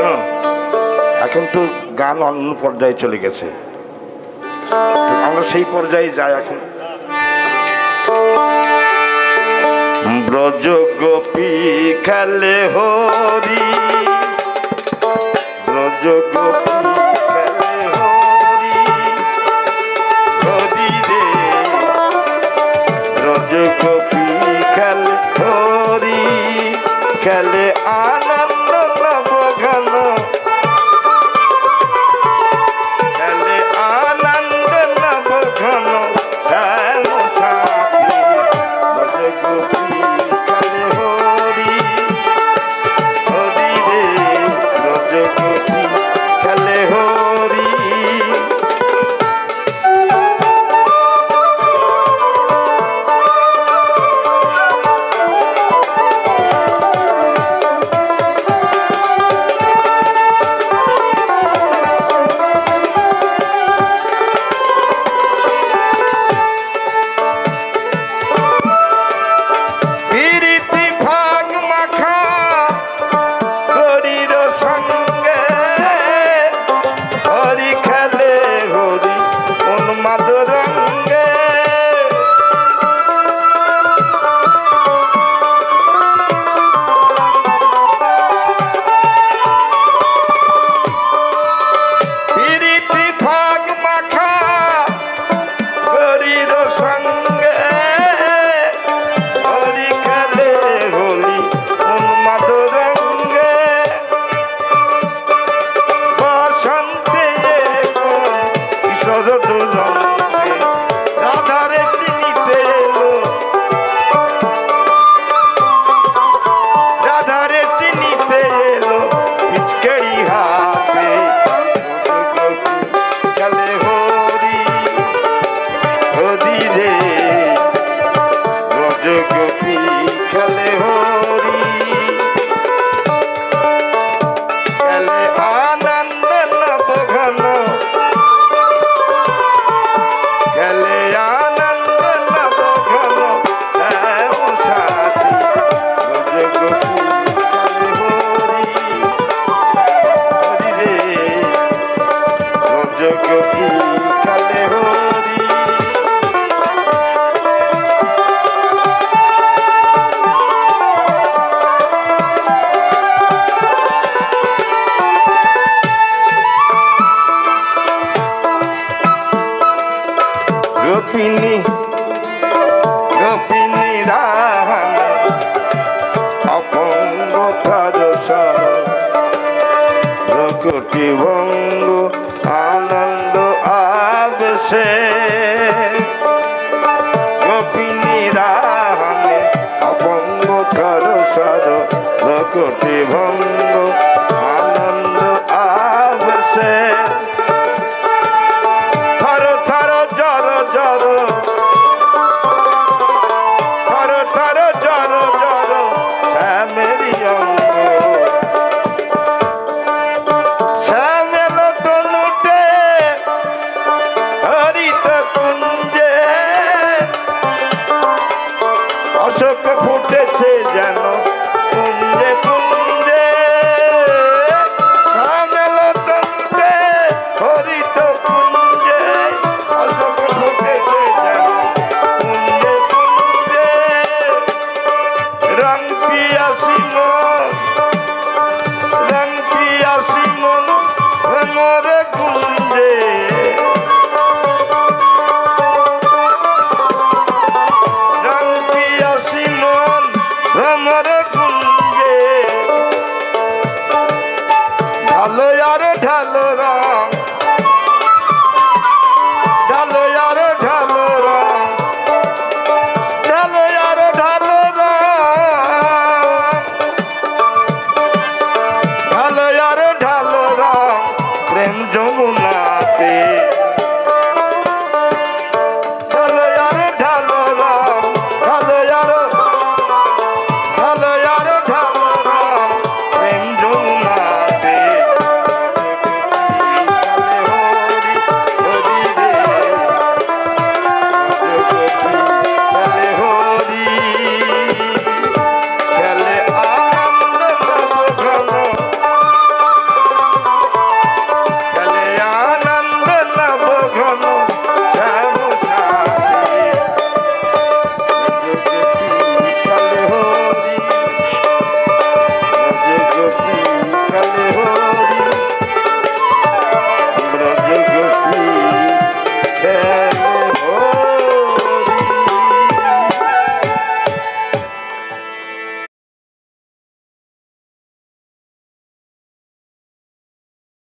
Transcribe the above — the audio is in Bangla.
শুনুন এখন তো গান অন্য পর্যায়ে চলে গেছে। আমরা সেই পর্যায়ে যাই এখন। ব্রজ গোপী খেলে হরি। ব্রজ গোপী হরি। ব্রজ গোপী খেলে হরি। খেলে আনন্দ গোপিনী গোপিনী রাহান, অপঙ্গ ধরসর প্রকৃতি ভঙ্গ আনন্দ আবেশে গোপিনী রাহান, অপঙ্গ ধরসর প্রকৃতি ভঙ্গ